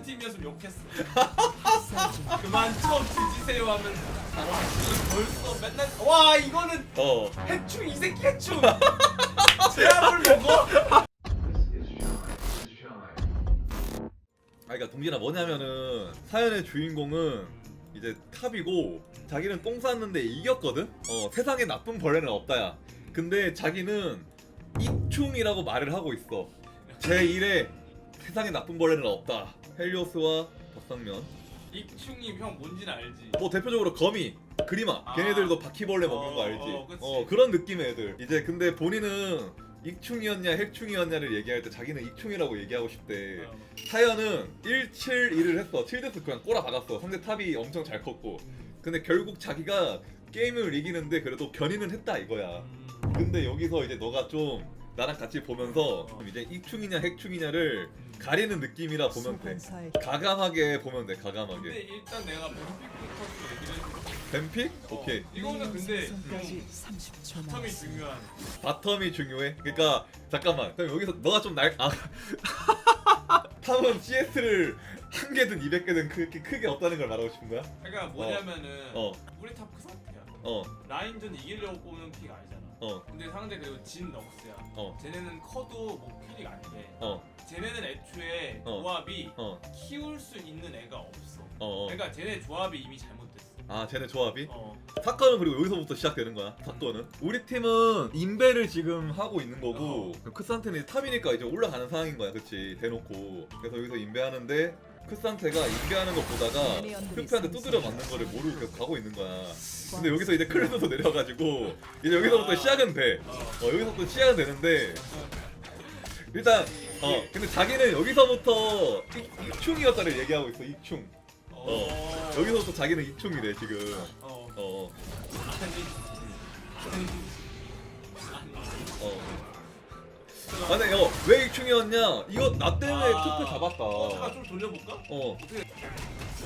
같은 팀이었으면 욕했어. 그만 쳐 뒤지세요 하면 벌써 맨날 와 이거는 어. 해충 이 새끼 해충. 제압을 먹어? 아 그러니까 동진아 뭐냐면은 사연의 주인공은 이제 탑이고 자기는 똥 쌌는데 이겼거든. 어 세상에 나쁜 벌레는 없다야. 근데 자기는 이충이라고 말을 하고 있어. 제 1에 세상에 나쁜 벌레는 없다. 헬리오스와 박상면. 익충이 형 뭔지는 알지. 뭐 대표적으로 거미, 그리마. 아. 걔네들도 바퀴벌레 먹는 거 어, 알지? 어, 그치. 어 그런 느낌의 애들. 이제 근데 본인은 익충이었냐 핵충이었냐를 얘기할 때 자기는 익충이라고 얘기하고 싶대. 어. 타연은 1, 7, 1을 했어. 7데스 그냥 꼬라 박았어. 상대 탑이 엄청 잘 컸고. 근데 결국 자기가 게임을 이기는데 그래도 견인은 했다 이거야. 음. 근데 여기서 이제 너가 좀 나랑 같이 보면서 어. 이제 익충이냐 핵충이냐를 가리는 느낌이라 보면 돼. 가감하게 보면 돼. 근데 가감하게. 일단 내가 뱀픽부터 얘기를 해줄게. 뱀픽? 어, 오케이. 이거는 근데 좀 30초 바텀이 남았습니다. 중요한. 바텀이 중요해. 그러니까 잠깐만. 그럼 여기서 너가 좀 날. 아. 탑은 CS를 한 개든 200개든 그렇게 크게 없다는 걸 말하고 싶은 거야? 그러니까 뭐냐면은 어. 우리 탑 그 상태야. 어. 라인전 이기려고 뽑는 픽 아니잖아. 어. 근데 상대 그리고 진 럭스야. 어. 쟤네는 커도 뭐 필이 아니래. 어. 쟤네는 애초에 어. 조합이 어. 키울 수 있는 애가 없어. 어. 어. 그러니까 쟤네 조합이 이미 잘못됐어. 아, 쟤네 조합이? 어. 사건은 그리고 여기서부터 시작되는 거야. 사건은. 우리 팀은 인베를 지금 하고 있는 거고 크산테는 탑이니까 이제 올라가는 상황인 거야. 그치 대놓고. 그래서 여기서 인베하는데 크산테가 인베하는 거 보다가 크페한테 두드려 맞는 거를 모르고 계속 가고 있는 거야. 근데 여기서 이제 클레드도 내려가지고 이제 여기서부터 시작은 돼. 어. 어, 여기서부터 시작은 되는데 일단 어 근데 자기는 여기서부터 이- 이충이었다를 얘기하고 있어. 이충. 어. 여기서부터 자기는 이충이래 지금. 어. 아니 야왜 이충이었냐? 이거 나 때문에 아. 투표 잡았다. 어, 잠깐 좀 돌려볼까? 어.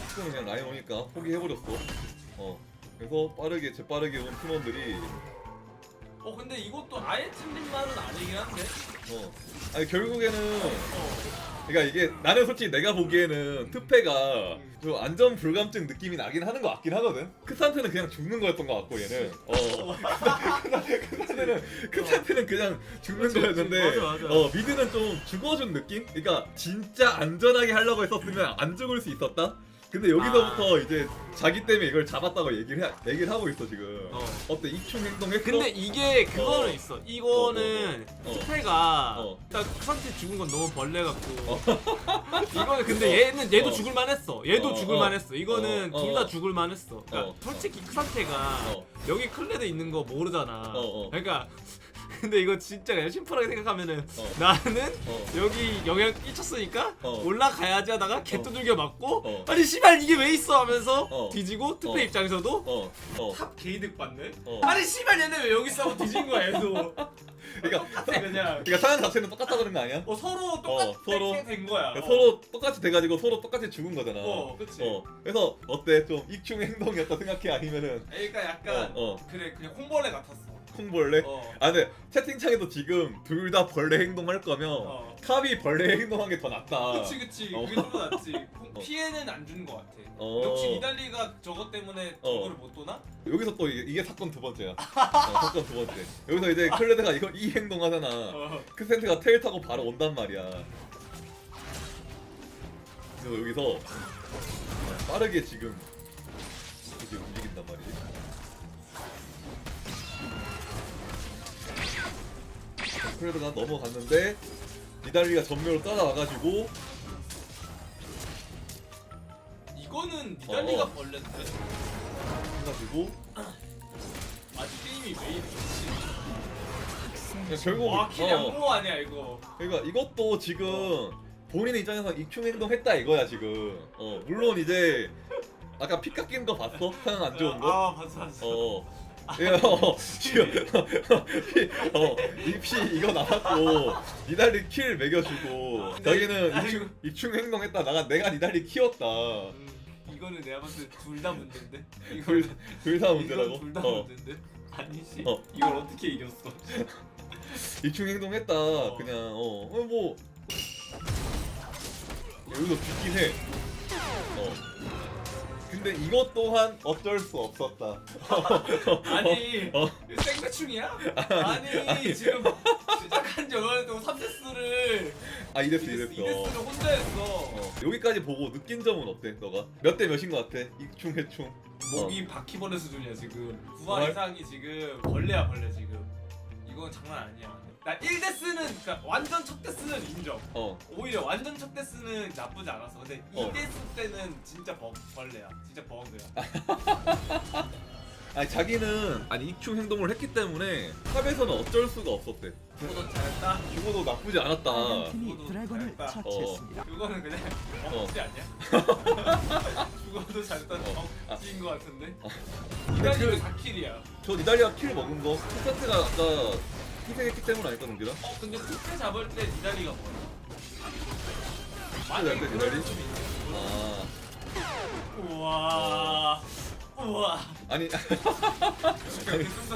지금 그냥 라인 오니까 포기해버렸어. 어. 그래서 빠르게 재빠르게 온 팀원들이 어 근데 이것도 아예 틀린 말은 아니긴 한데. 어. 아니 결국에는 어. 그러니까 이게 나는 솔직히 내가 보기에는 투페가 좀 안전 불감증 느낌이 나긴 하는 것 같긴 하거든. 크산테는 그냥 죽는 거였던 것 같고 얘는. 어. 크산테는 크산테는 그냥 죽는 그치. 거였는데. 맞아, 맞아. 어 미드는 좀 죽어준 느낌? 그러니까 진짜 안전하게 하려고 했었으면 안 죽을 수 있었다. 근데 여기서부터 이제 자기 때문에 이걸 잡았다고 얘기를 해, 얘기를 하고 있어 지금. 어. 어때 이충 행동했어? 근데 이게 그거는 어. 있어. 이거는 어, 어, 어. 스페가 어. 일단 크산테 죽은 건 너무 벌레 같고. 이거는 근데 얘는 얘도 어. 죽을 만했어. 얘도 어, 죽을 어. 만했어. 이거는 어, 둘 어. 다 죽을 만했어. 그러니까 어. 솔직히 크산테가 어. 여기 클레드 있는 거 모르잖아. 어, 어. 그러니까 근데 이거 진짜 그냥 심플하게 생각하면은 어. 나는 어. 여기 영향 끼쳤으니까 어. 올라가야지 하다가 개 두들겨 맞고 어. 아니 씨발 이게 왜 있어 하면서 어. 뒤지고 투페 어. 입장에서도 어. 어. 탑 게이득 받네. 어. 아니 씨발 얘네 왜 여기 싸고 뒤진 거야 얘도. 그러니까 똑같아 그냥. 그러니까 상황 자체는 똑같다 그런 거 아니야? 어 서로 똑같게 어, 서로. 된 거야. 어. 서로 똑같이 돼가지고 서로 똑같이 죽은 거잖아. 어, 그치. 어, 그래서 어때? 좀 익충 행동이었다 생각해 아니면은 그러니까 약간 어, 어. 그래 그냥 콩벌레 같았어. 콩벌레? 어. 아 근데 채팅창에도 지금 둘 다 벌레 행동할 거면 어. 탑이 벌레 행동한 게 더 낫다. 그치 그치 어. 그게 좀더 낫지. 콩- 어. 피해는 안 주는 것 같아. 어. 역시 이달리가 저것 때문에 어. 저거를 못 도나? 여기서 또 이게, 이게 사건 두 번째야. 어, 사건 두 번째. 여기서 이제 클레드가 이거 이 행동하잖아. 어. 크센트가 테일 타고 바로 온단 말이야. 그래서 여기서 어, 빠르게 지금 이렇게 움직인단 말이지. 클레드가 넘어갔는데 니달리가 전멸로 따라와가지고 이거는 이달리가 어. 벌레인데 해가지고 아직 게임이 왜 이렇지? 그냥 결국 와킬 어, 양보 아니야 이거. 그러니까 이것도 지금 본인 입장에서 익충 행동했다 이거야 지금. 어 물론 이제 아까 피 깎인 거 봤어? 상황 안 좋은 거? 아 봤어 봤어. 어. 예, 어, 지금 피, 어, 이피 이거 나왔고 니달리 킬 매겨주고 근데- 자기는. 익충, 익충 행동했다 나가 내가 니달리 키웠다 음, 이거는 내가 봤을 때 둘 다 문제인데. 둘다 문제라고 둘다 어, 문제인데. 아니지. 어. 이걸 어떻게 이겼어? 익충 행동했다 그냥 어, 어, 뭐 여기서 죽긴 해. 어. 근데 이것 또한 어쩔 수 없었다. 아니 어. 이거 생배충이야? 아니 지금 시작한 지 얼마 동안 3세스를 아 이랬어 이랬어. 이데스를 혼자 했어 어. 여기까지 보고 느낀 점은 어때? 너가 몇 대 몇인 것 같아? 익충 해충. 목이 바퀴벌레 수준이야 지금 구할 뭘? 이상이 지금 벌레야 벌레 지금 이건 장난 아니야 나 1데스는 그러니까 완전 첫 데스는 인정 어. 오히려 완전 첫 데스는 나쁘지 않았어 근데 어. 2데스 때는 진짜 버, 벌레야 진짜 버그야 아니 자기는 아니 익충 행동을 했기 때문에 탑에서는 어쩔 수가 없었대. 그거도 잘했다 죽어도 나쁘지 않았다. 빨간팀이 저도 드래곤을 잘했다. 처치했습니다. 그거는 그냥 어. 억지 아니야? 죽어도 잘했다 어. 아. 억지인 거 같은데 이단이면 그- 4킬이야 저 니달리아 킬 먹은 거 스타트가 아까 희생했기 때문 아닐까 동기라? 어 근데 쿠페 잡을 때 니다리가 뭐야? 니다리? 좀 있네. 아 우와 우와 아니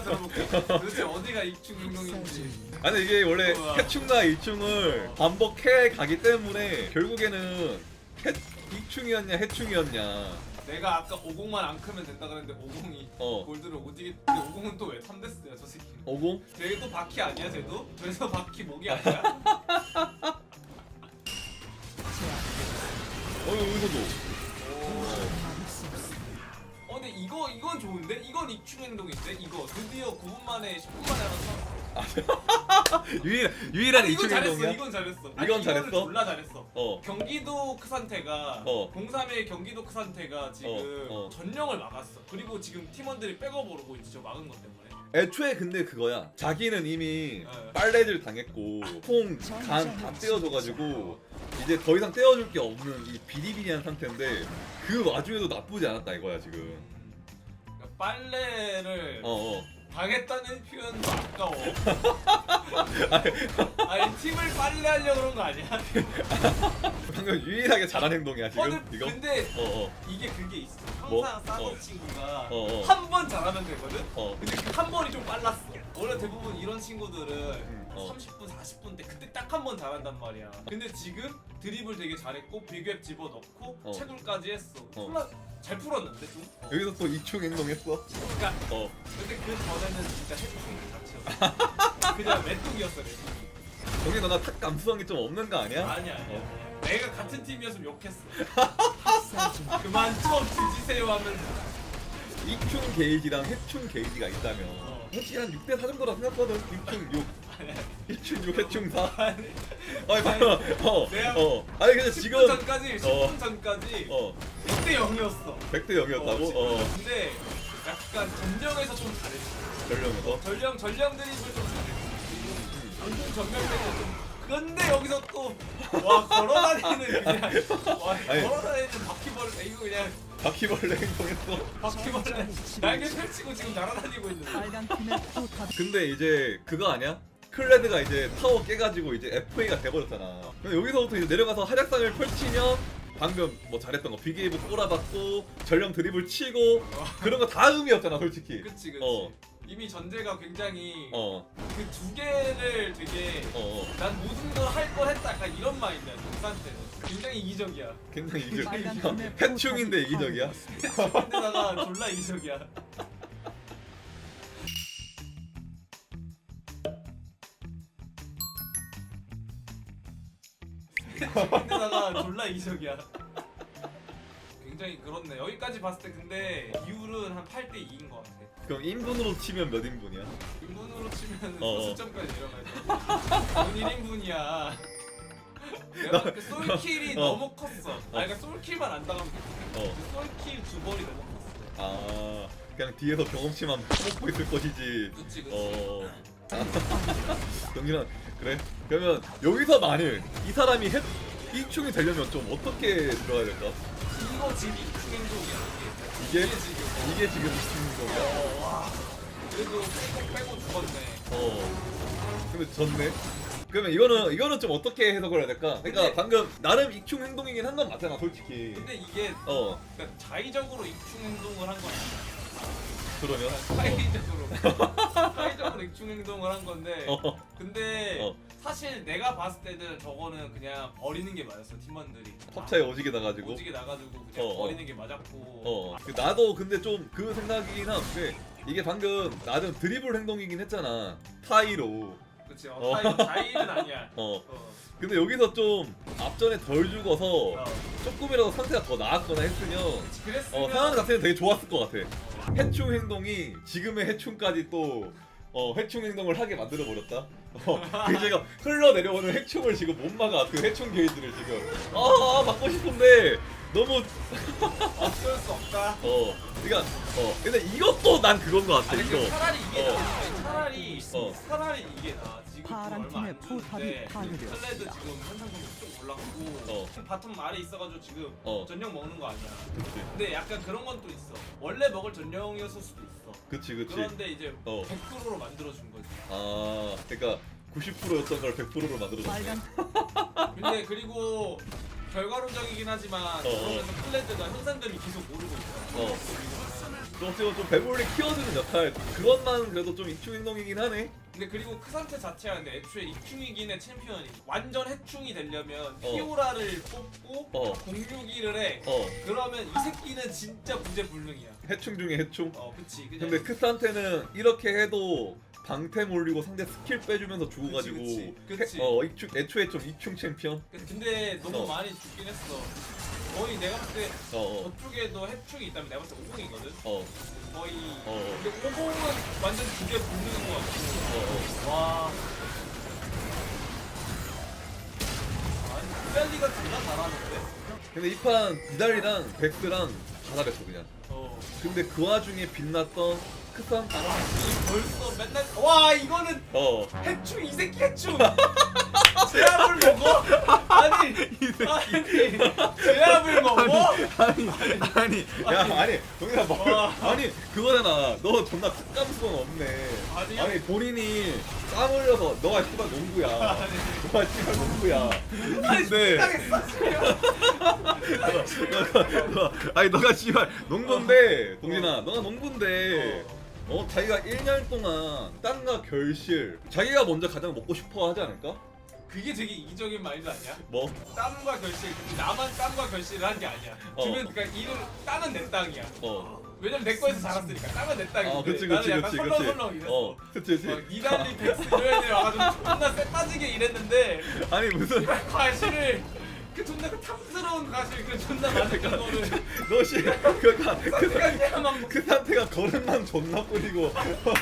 들어볼게 도대체 어디가 익충 행동인지 아니 이게 원래 우와. 해충과 이충을 반복해 가기 때문에 결국에는 해, 이충이었냐 해충이었냐 내가 아까 50만 안 크면 된다 그랬는데 50이 어. 골드를 오지게 근데 50은 또왜 3데스야 저 새끼 50? 쟤도 바퀴 아니야 쟤도? 그래서 바퀴 목이 아니야? 어 여기서도 어 근데 이거 이건 좋은데? 이건 익충 행동인데? 이거 드디어 9분 만에 10분 만에 사 유일, 유일한 아니, 이충 이건 잘했어 행동이야? 이건 잘했어 이건 아니, 이거는 잘했어? 졸라 잘했어 어 경기도 크산테가 어. 03의 경기도 크산테가 지금 어, 어. 전령을 막았어 그리고 지금 팀원들이 백업 오르고 있지 저 막은 것 때문에 애초에 근데 그거야 자기는 이미 네. 빨래질 당했고 콩간 다 떼어줘가지고 이제 더 이상 떼어줄 게 없는 이 비리비리한 상태인데 그 와중에도 나쁘지 않았다 이거야 지금 그러니까 빨래를 어 어 당했다는 표현도 아까워 아니 팀을 빨래하려고 그런 거 아니야? 방금 유일하게 잘한 행동이야 어, 지금 근데, 이거 근데 어어 이게 그게 있어 뭐? 항상 싸던 어. 친구가 어, 어. 한 번 잘하면 되거든? 어. 근데 그 한 번이 좀 빨랐어 원래 대부분 이런 친구들은 어. 30분 40분 때 그때 딱 한 번 잘한단 말이야 근데 지금 드리블 되게 잘했고 비교앱 집어넣고 어. 채굴까지 했어 어. 졸라 잘 풀었는데 좀? 여기서 또 이충 행동했어 그러니까 어 근데 그 전에는 진짜 해충이 자체였어 그냥 메뚜기였어 메뚜기 거기 너나 탁 감수성이 좀 없는 거 아니야? 아니야 아니야 어. 내가 같은 팀이었으면 욕했어 그만 쳐 뒤지세요 하면서 이충 게이지랑 해충 게이지가 있다면 어. 솔직히 한 6대 4 정도라 생각하거든. 이충 6 아니야 이충 6 해충 4 아니. 방금 어, 내가 어. 아니 근데 10분 지금 전까지 10분 전까지 어. 1대 0이었어. 100대 0이었다고? 어 근데 약간 전령에서 좀 잘했어. 전령에서? 전령 전령 드립을 좀 잘했어. 공공 전면 때도 좀 근데 여기서 또와 걸어다니는 그냥. 와 아니. 걸어다니는 바퀴벌레 이거 그냥. 바퀴벌레 행동했어 바퀴벌레. 날개 펼치고 지금 날아다니고 있는 빨간 팀의 포탑 근데 이제 그거 아니야? 클레드가 이제 타워 깨가지고 이제 FA가 돼버렸잖아. 그럼 여기서부터 이제 내려가서 하작상을 펼치면 방금 뭐 잘했던 거 비게이브 꼬라박고 전령 드립을 치고 그런 거 다 의미였잖아 솔직히. 그치 그치. 어. 이미 전제가 굉장히 어. 그 두 개를 되게 어, 어. 난 모든 걸 할 걸 했다 약간 이런 마인드야 동산 때는. 굉장히 이기적이야. 굉장히 이기적. 빨간팀의 해충인데 포탑이 이기적이야? 근데다가 졸라 이기적이야. 근데다가 졸라 이기적이야. 굉장히 그렇네. 여기까지 봤을 때 근데 비율은 한 8대 2인 것 같아 그럼 인분으로 치면 몇 인분이야? 인분으로 치면 어. 수점까지 내려가죠 돈 1인분이야. 내가 볼때 솔킬이 어. 너무 컸어. 아 그러니까 솔킬만 안 당하면 돼. 어. 솔킬 두 번이 너무 컸어. 아 그냥 뒤에서 경험치만 뽑고 있을 것이지. 그치 그치. 어. 경기는 그래? 그러면 여기서 만일 이 사람이 해, 이충이 되려면 좀 어떻게 들어가야 될까? 이거 지금 이충 행동이야 이게 이게 지금 이게 지금 이충인 거야. 그래도 빼고 빼고 죽었네 어 근데 졌네. 그러면 이거는 이거는 좀 어떻게 해석을 해야 될까? 그러니까 근데- 방금 나름 이충 행동이긴 한 건 맞잖아 솔직히. 근데 이게 어 그러니까 자의적으로 이충 행동을 한 건 아니야 그러면 사회적으로 사회적으로 익충 행동을 한 건데 어. 근데 어. 사실 내가 봤을 때는 저거는 그냥 버리는 게 맞았어 팀원들이 탑차에 오지게 나가지고 오지게 나가지고 그냥 어, 어. 버리는 게 맞았고 어 그 나도 근데 좀 그 생각이긴 한데 이게 방금 나름 드리블 행동이긴 했잖아 타이로 그치 어. 어, 타임 자일은 아니야 어 어. 근데 여기서 좀 앞전에 덜 죽어서 어. 조금이라도 상태가 더 나았거나 했으면 그랬으면 어, 상황 자체는 되게 좋았을 것 같아. 해충 행동이 지금의 해충까지 또 어, 해충 행동을 하게 만들어 버렸다. 어, 그 제가 흘러 내려오는 해충을 지금 못 막아. 그 해충 게이지를 지금 아, 아 막고 싶은데 너무 어쩔 수 없다 어, 그러니까 어, 근데 이것도 난 그건 것 같아. 아니 이거. 차라리 이게 어. 나 차라리 어. 차라리 이게 나 파란 팀의 안 포탑이 주는데 파괴되었습니다. 클레드 지금 현상금이 좀 올랐고 어. 바텀 아래 있어가지고 지금 어. 전령 먹는 거 아니야 그치, 근데 약간 그런 건 또 있어 원래 먹을 전령이었을 수도 있어 그치, 그치. 그런데 이제 어. 100%로 만들어준 거지 아, 그러니까 90%였던 걸 100%로 만들어줬네. 빨간 근데 그리고 결과론적이긴 하지만 그러면서 클레드가 현상금이 계속 오르고 있어 어. 좀 어떻게 보면 좀 배불리 키워주는 역할 그것만 그래도 좀 입추 행동이긴 하네. 근데 그리고 크산테 자체가 근데 애초에 입충이긴 해 챔피언이 완전 해충이 되려면 어. 피오라를 뽑고 어. 공유기를 해 어, 그러면 이 새끼는 진짜 구제불능이야 해충 중에 해충. 어 그치 그냥 근데 크산테는 이렇게 해도 방템 올리고 상대 스킬 빼주면서 죽어가지고 그치, 그치, 그치. 해- 어 입충 애초에 좀 입충 챔피언 근데 너무 어. 많이 죽긴 했어 거의 내가 봤을 때 어어. 저쪽에도 해충이 있다면 내가 봤을 때 50이거든. 어, 거의 어. 근데 50은 완전 구제불능인 것 같고 어, 와. 아니 셀리가 존나 잘하는데? 근데 이판 이달이랑 백스랑 다 잘했어 그냥. 어. 근데 그 와중에 빛났던 크산테 벌써 맨날 와 이거는 어. 해충 이 새끼 해충 제압을 먹어? 아니 아니 제압을 먹어? 아니 아니 야 아니 동현아 뭐 와. 아니 그거잖아 너 존나 특감수가 없네 아니. 아니 본인이 땀 흘려서 너가 씨발 농구야 너가 씨발 농구야 근데 너가, 너, 아니 너가 씨발 농구인데 동진아 너가 농구인데 어 자기가 1년 동안 땀과 결실 자기가 먼저 가장 먹고 싶어 하지 않을까? 그게 되게 이기적인 마인드 아니야? 뭐? 땀과 결실 나만 땀과 결실을 한 게 아니야 어. 주변 그러니까 이를 땅은 내 땅이야 어. 왜냐면 내 거에서 자랐으니까 땅은 내 땅인데 아, 그치, 나는 그치, 약간 그치, 설렁설렁 그치. 이랬어 어, 그치, 그치. 막 니달리 백스 이런 애들 와가지고 존나 쎄 빠지게 이랬는데 아니, 무슨, 과실을 그 존나 그 탐스러운 과실 그 존나 많은 거를 너 씨, 그니까, 그, 막그 상태가 걸음만 존나 뿌리고.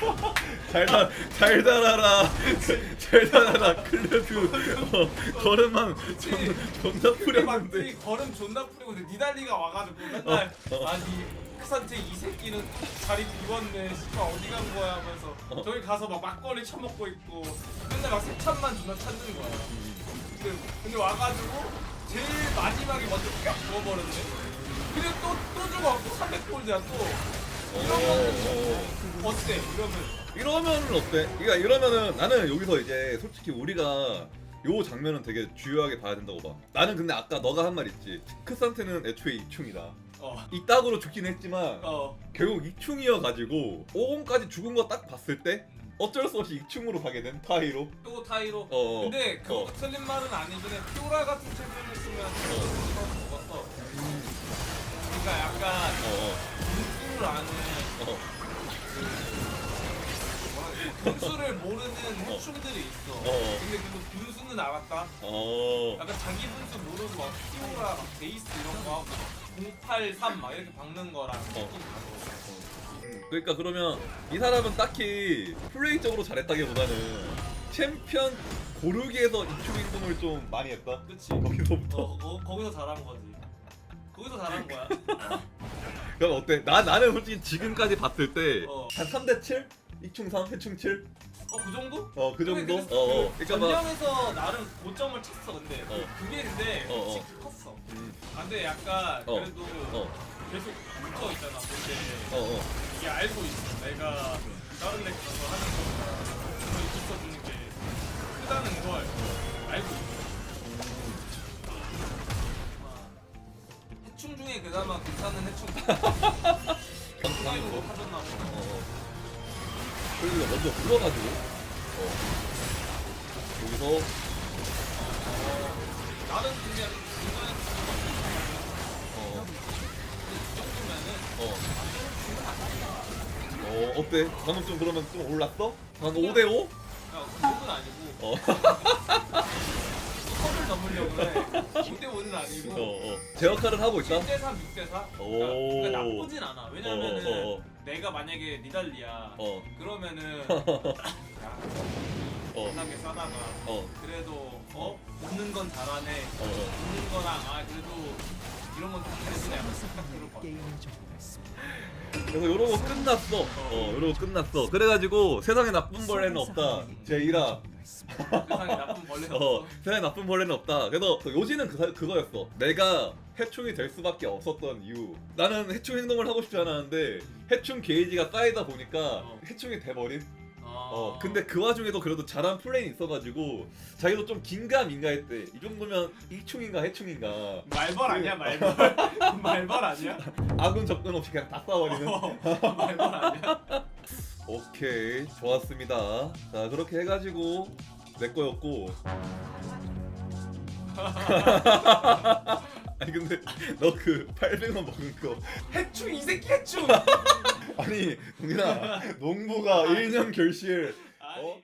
잘, 다, 잘 자라라. 잘 자라라 클레드 어, 걸음만 존, 존나 그게 막 뿌렸는데. 이 걸음 존나 뿌리고 근데 니달리가 와가지고 맨날 어, 어. 아니 크산테 이 새끼는 자리 비웠네. 씨발 어디 간 거야 하면서 어. 저기 가서 막 막걸리 처먹고 있고 맨날 막 세찬만 존나 찾는 거야. 근데, 근데 와가지고 제일 마지막에 먼저 쫙 죽어버렸네. 또또 죽어 또 300골드야 또 어때 이러면 이러면은 어때? 그러니까 이러면은 나는 여기서 이제 솔직히 우리가 요 장면은 되게 주요하게 봐야 된다고 봐. 나는 근데 아까 너가 한 말 있지. 크산테는 애초에 이충이다. 어. 이따구로 죽긴 했지만 어. 결국 이충이어 가지고 5공까지 죽은 거 딱 봤을 때 어쩔 수 없이 이충으로 가게 된 타이로. 또 타이로? 어, 근데 그거 어. 틀린 말은 아니긴 해 피오라 같은 챔피언이었으면 어. 먹었어. 그러니까 약간 어, 분 수를 아는 어, 분수를 모르는 해충들이 있어. 어. 근데 그거 분수는 알았다? 어, 약간 자기 분수 모르고 막 피오라 막 베이스 이런 거 하고 083 막 이렇게 박는 거랑 느낌 다르고. 그러니까 그러면 이 사람은 딱히 플레이적으로 잘했다기보다는 챔피언 고르기에서 이충 행동을 좀 많이 했다. 그치. 거기서부터. 어, 거, 거기서 잘한 거지. 거기서 잘한 거야 그럼 어때? 나 나는 솔직히 지금까지 봤을 때한 어. 3대 7? 이충 3, 해충 7? 어 그 정도? 어 그 정도? 그래서 어, 어. 그 그러니까 막 전령에서 나름 고점을 쳤어 근데 어. 그게 근데 어, 어. 솔직히 컸어 음, 아, 근데 약간 어. 그래도 어, 계속 붙어 있잖아 근데 어, 어. 이게 알고 있어 내가 다른 데 가서 하는 거보다 거기 붙어주는 게 크다는 걸 해충 중에 그나마 괜찮은 해충 봐. 어, 어. 그리고 먼저 불러가지고 어. 여기서 나는 그냥 어, 이 정도면은 어. 어 어때? 방금 좀 그러면 좀 올랐어? 방금 5대5? 야, 그건 아니고 어. 선을 넘으려고 해. 5대 5는 아니고 어, 어. 제 역할을 하고 있다? 10대 3, 6대 4. 오. 그러니까, 그러니까 나쁘진 않아. 왜냐면은 어, 어, 어. 내가 만약에 니달리야. 어, 그러면은 야, 어, 편하게 싸다가 어, 그래도 어 웃는 건 잘하네. 어, 어. 웃는 거랑 아 그래도 이런 건좀 잘해주네. 약간 생각 들을 종료했습니다. 그래서 요러고 끝났어. 어, 요러고 끝났어. 그래가지고 세상에 나쁜 벌레는 없다. 제이라. 세상에 나쁜 벌레가 어, 없어. 세상에 나쁜 벌레는 없다. 그래서 요지는 그, 그거였어. 내가 해충이 될 수밖에 없었던 이유. 나는 해충 행동을 하고 싶지 않았는데 해충 게이지가 쌓이다 보니까 어. 해충이 돼버린. 아. 어, 근데 그 와중에도 그래도 잘한 플레이는 있어가지고 자기도 좀 긴가 민가 했대. 이 정도면 일충인가 해충인가. 말벌 아니야 말벌. 말벌 아니야? 아군 접근 없이 그냥 다 쏴버리는. 어, 말벌 아니야? 오케이 좋았습니다 자 그렇게 해가지고 내 거였고 아니 근데 너 그 800원 먹은 거 해충 이 새끼 해충. 아니 동민아 농부가 1년 결실 아니. 어?